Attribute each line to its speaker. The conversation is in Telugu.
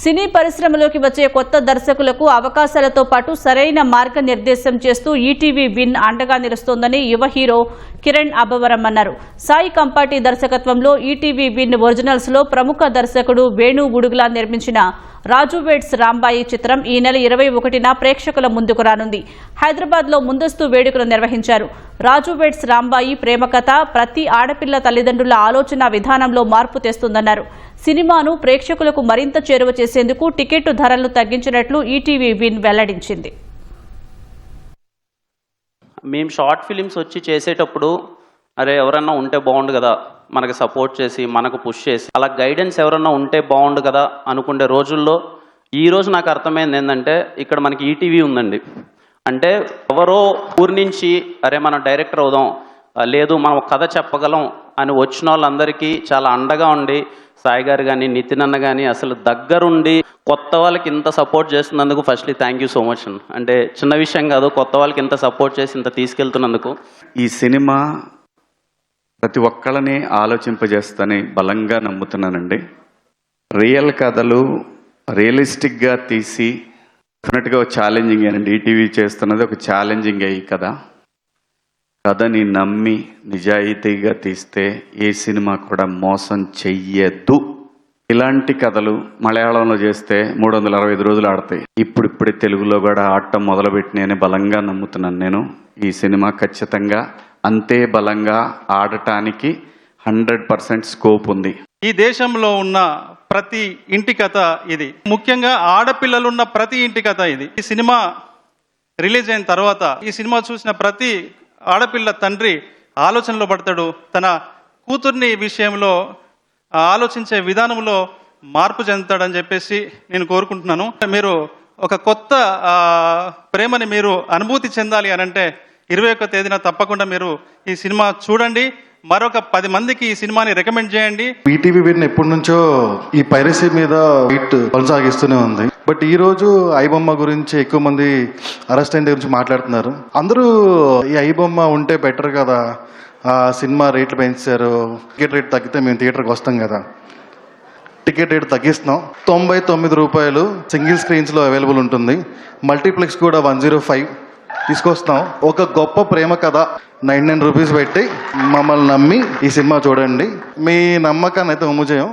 Speaker 1: సినీ పరిశ్రమలోకి వచ్చే కొత్త దర్శకులకు అవకాశాలతో పాటు సరైన మార్గనిర్దేశం చేస్తూ ఈటీవీ విన్ అండగా నిలుస్తోందని యువ హీరో కిరణ్ అబ్బవరం అన్నారు సాయి కంపాటి దర్శకత్వంలో ఈటీవీ విన్ ఒరిజినల్స్లో ప్రముఖ దర్శకుడు వేణు బుడుగులా నిర్మించిన రాజు వేడ్స్ రాంబాయి చిత్రం ఈ నెల ఇరవై ఒకటిన ప్రేక్షకుల ముందుకు రానుంది. హైదరాబాద్లో ముందస్తు వేడుకలు నిర్వహించారు. రాజు వేడ్స్ రాంబాయి ప్రేమ కథ ప్రతి ఆడపిల్ల తల్లిదండ్రుల ఆలోచన విధానంలో మార్పు తెస్తుందన్నారు. సినిమాను ప్రేక్షకులకు మరింత చేరువ చేసేందుకు టికెట్టు ధరలను తగ్గించినట్లు ఈటీవీ విన్ వెల్లడించింది.
Speaker 2: మేము షార్ట్ ఫిలిమ్స్ వచ్చి చేసేటప్పుడు అరే ఎవరన్నా ఉంటే బాగుండు కదా మనకి సపోర్ట్ చేసి మనకు పుష్ చేసి అలా గైడెన్స్ ఎవరన్నా ఉంటే బాగుండు కదా అనుకునే రోజుల్లో ఈ రోజు నాకు అర్థమైంది ఏంటంటే ఇక్కడ మనకి ఈటీవీ ఉందండి. అంటే ఎవరో ఊరి నుంచి అరే మనం డైరెక్టర్ అవుదాం లేదు మనం కథ చెప్పగలం అని వచ్చిన వాళ్ళందరికీ చాలా అండగా ఉండి సాయి గారు కానీ నితిన్ అన్న కానీ అసలు దగ్గరుండి కొత్త వాళ్ళకి ఇంత సపోర్ట్ చేస్తున్నందుకు firstly thank you so much అంటే చిన్న విషయం కాదు కొత్త వాళ్ళకి ఇంత సపోర్ట్ చేసి ఇంత తీసుకెళ్తున్నందుకు.
Speaker 3: ఈ సినిమా ప్రతి ఒక్కళ్ళని ఆలోచింపజేస్తని బలంగా నమ్ముతున్నానండి. రియల్ కథలు రియలిస్టిక్గా తీసి డెఫినెట్గా ఒక ఛాలెంజింగ్ అండి ఈటీవీ చేస్తున్నది ఒక ఛాలెంజింగ్ అయ్యి కదా కథని నమ్మి నిజాయితీగా తీస్తే ఏ సినిమా కూడా మోసం చెయ్యద్దు ఇలాంటి కథలు మలయాళంలో చేస్తే మూడు వందల అరవై ఐదు రోజులు ఆడతాయి. ఇప్పుడిప్పుడే తెలుగులో కూడా ఆడటం మొదలుపెట్టినని బలంగా నమ్ముతున్నాను నేను. ఈ సినిమా ఖచ్చితంగా అంతే బలంగా ఆడటానికి హండ్రెడ్ పర్సెంట్ స్కోప్ ఉంది.
Speaker 4: ఈ దేశంలో ఉన్న ప్రతి ఇంటి కథ ఇది. ముఖ్యంగా ఆడపిల్లలున్న ప్రతి ఇంటి కథ ఇది. ఈ సినిమా రిలీజ్ అయిన తర్వాత ఈ సినిమా చూసిన ప్రతి ఆడపిల్ల తండ్రి ఆలోచనలో పడతాడు తన కూతుర్ని విషయంలో ఆలోచించే విధానంలో మార్పు చెందుతాడని చెప్పేసి నేను కోరుకుంటున్నాను. మీరు ఒక కొత్త ప్రేమని మీరు అనుభూతి చెందాలి అని అంటే ఇరవై ఒక్క తేదీన తప్పకుండా మీరు ఈ సినిమా చూడండి. మరొక పది మందికి ఈ సినిమాని రికమెండ్ చేయండి.
Speaker 5: ఈటీవీ విన్ ఎప్పటి నుంచో ఈ పైరసీ మీద ఫైట్ కొనసాగిస్తూనే ఉంది. బట్ ఈ రోజు ఐబొమ్మ గురించి ఎక్కువ మంది అరెస్ట్ అయిన గురించి మాట్లాడుతున్నారు. అందరూ ఈ ఐబొమ్మ ఉంటే బెటర్ కదా. ఆ సినిమా రేట్లు పెంచారు. టికెట్ రేట్ తగ్గితే మేము థియేటర్కి వస్తాం కదా. టికెట్ రేట్ తగ్గిస్తున్నాం. తొంభై తొమ్మిది రూపాయలు సింగిల్ స్క్రీన్స్లో అవైలబుల్ ఉంటుంది. మల్టీప్లెక్స్ కూడా వన్ జీరో ఫైవ్ తీసుకొస్తాం ఒక గొప్ప ప్రేమ కథ. నైన్ నైన్ రూపీస్ పెట్టి మమ్మల్ని నమ్మి ఈ సినిమా చూడండి. మీ నమ్మకాన్ని అయితే ఉమ్ము చేయం